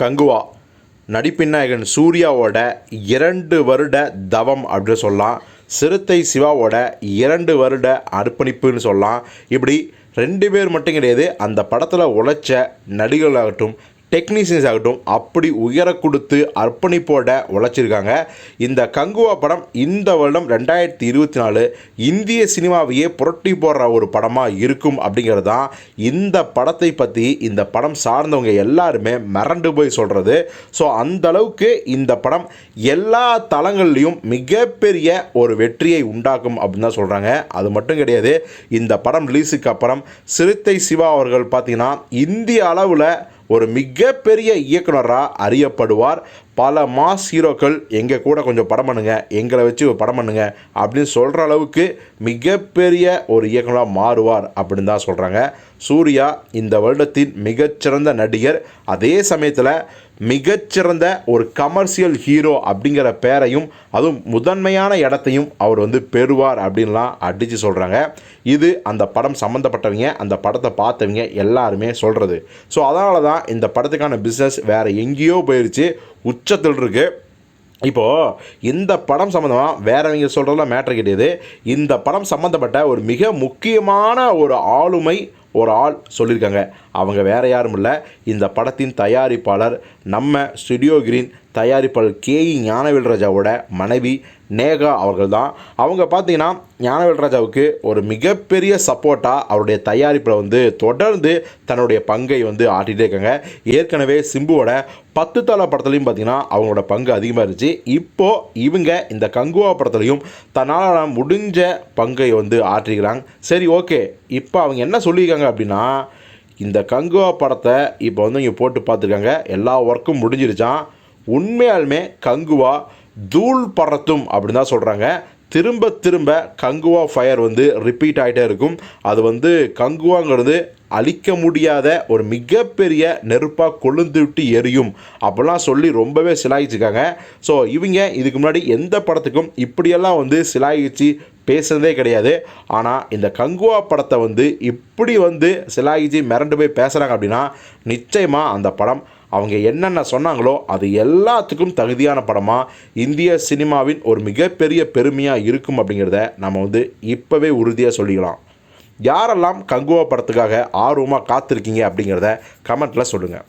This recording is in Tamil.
கங்குவா. நடிப்பின் சூர்யாவோட இரண்டு வருட தவம் அப்படின்னு சொல்லலாம். சிறுத்தை சிவாவோட இரண்டு வருட அர்ப்பணிப்புன்னு சொல்லலாம். இப்படி ரெண்டு பேர் மட்டும் கிடையாது அந்த படத்தில் உழைச்ச நடிகர்களாகட்டும் டெக்னீஷியன்ஸ் ஆகட்டும் அப்படி உயர கொடுத்து அர்ப்பணிப்போட உழைச்சிருக்காங்க. இந்த கங்குவா படம் இந்த வருடம் ரெண்டாயிரத்தி இருபத்தி நாலு இந்திய சினிமாவையே புரட்டி போடுற ஒரு படமாக இருக்கும் அப்படிங்கிறது தான் இந்த படத்தை பற்றி இந்த படம் சார்ந்தவங்க எல்லாருமே மிரண்டு போய் சொல்கிறது ஸோ அந்த அளவுக்கு இந்த படம் எல்லா தளங்கள்லையும் மிகப்பெரிய ஒரு வெற்றியை உண்டாக்கும் அப்படின்னு தான் சொல்கிறாங்க அது மட்டும் கிடையாது இந்த படம் ரிலீஸுக்கு அப்புறம் சிறுத்தை சிவா அவர்கள் பார்த்திங்கன்னா இந்திய அளவில் ஒரு மிகப்பெரிய இயக்குனராக அறியப்படுவார். பல மாஸ் ஹீரோக்கள் எங்கள் கூட கொஞ்சம் படம் பண்ணுங்க எங்களை வச்சு படம் பண்ணுங்க அப்படின்னு சொல்கிற அளவுக்கு மிகப்பெரிய ஒரு இயக்குனராக மாறுவார் அப்படின்னு தான் சொல்கிறாங்க சூர்யா இந்த வருடத்தின் மிகச்சிறந்த நடிகர். அதே சமயத்தில் மிகச்சிறந்த ஒரு கமர்ஷியல் ஹீரோ அப்படிங்கிற பேரையும் அதுவும் முதன்மையான இடத்தையும் அவர் வந்து பெறுவார் அப்படின்லாம் அடித்து சொல்கிறாங்க இது அந்த படம் சம்மந்தப்பட்டவங்க அந்த படத்தை பார்த்தவங்க எல்லாருமே சொல்கிறது ஸோ அதனால தான் இந்த படத்துக்கான பிஸ்னஸ் வேறு எங்கேயோ போயிடுச்சு உச்சத்தில் இருக்குது இப்போது இந்த படம் சம்மந்தமாக வேறவங்க சொல்கிறதெல்லாம் மேட்ரு கிடையாது இந்த படம் சம்மந்தப்பட்ட ஒரு மிக முக்கியமான ஒரு ஆளுமை ஒரு ஆள் சொல்லியிருக்காங்க. அவங்க வேற யாரும் இல்லை. இந்த படத்தின் தயாரிப்பாளர் நம்ம ஸ்டுடியோ கிரீன் தயாரிப்பாளர் கேஇ ஞானவேல் ராஜாவோட மனைவி நேகா அவர்கள் தான் அவங்க பார்த்தீங்கன்னா ஞானவேல் ராஜாவுக்கு ஒரு மிகப்பெரிய சப்போர்ட்டாக அவருடைய தயாரிப்பில் வந்து தொடர்ந்து தன்னுடைய பங்கை வந்து ஆட்டிகிட்டே இருக்காங்க. ஏற்கனவே சிம்புவோட பத்து தலை படத்துலையும் பார்த்தீங்கன்னா அவங்களோட பங்கு அதிகமாக இருந்துச்சு. இப்போது இவங்க இந்த கங்குவா படத்துலையும் தன்னால் முடிஞ்ச பங்கை வந்து ஆற்றிக்கிறாங்க சரி ஓகே. இப்போ அவங்க என்ன சொல்லியிருக்காங்க அப்படின்னா இந்த கங்குவா படத்தை இப்போ வந்து இங்கே போட்டு பார்த்துருக்காங்க எல்லா ஒர்க்கும் முடிஞ்சிருச்சான் உண்மையாலுமே கங்குவா தூள் பறத்தும் அப்படின்னு தான் சொல்கிறாங்க திரும்ப திரும்ப கங்குவா ஃபயர் வந்து ரிப்பீட் ஆகிட்டே இருக்கும். அது வந்து கங்குவாங்கிறது அழிக்க முடியாத ஒரு மிகப்பெரிய நெருப்பாக கொழுந்து விட்டு எரியும் அப்படிலாம் சொல்லி ரொம்பவே சிலாயிச்சிருக்காங்க. ஸோ இவங்க இதுக்கு முன்னாடி எந்த படத்துக்கும் இப்படியெல்லாம் வந்து சிலாயிச்சு பேசுனதே கிடையாது. ஆனால் இந்த கங்குவா படத்தை வந்து இப்படி வந்து சிலாயிச்சு மிரண்டு போய் பேசுகிறாங்க அப்படின்னா நிச்சயமாக அந்த படம் அவங்க என்னென்ன சொன்னாங்களோ அது எல்லாத்துக்கும் தகுதியான படமாக இந்திய சினிமாவின் ஒரு மிகப்பெரிய பெருமையாக இருக்கும் அப்படிங்கிறத நம்ம வந்து இப்போவே உறுதியாக சொல்லிக்கலாம். யாரெல்லாம் கங்குவா படத்துக்காக ஆர்வமாக காத்திருக்கீங்க அப்படிங்கிறத கமெண்ட்டில் சொல்லுங்கள்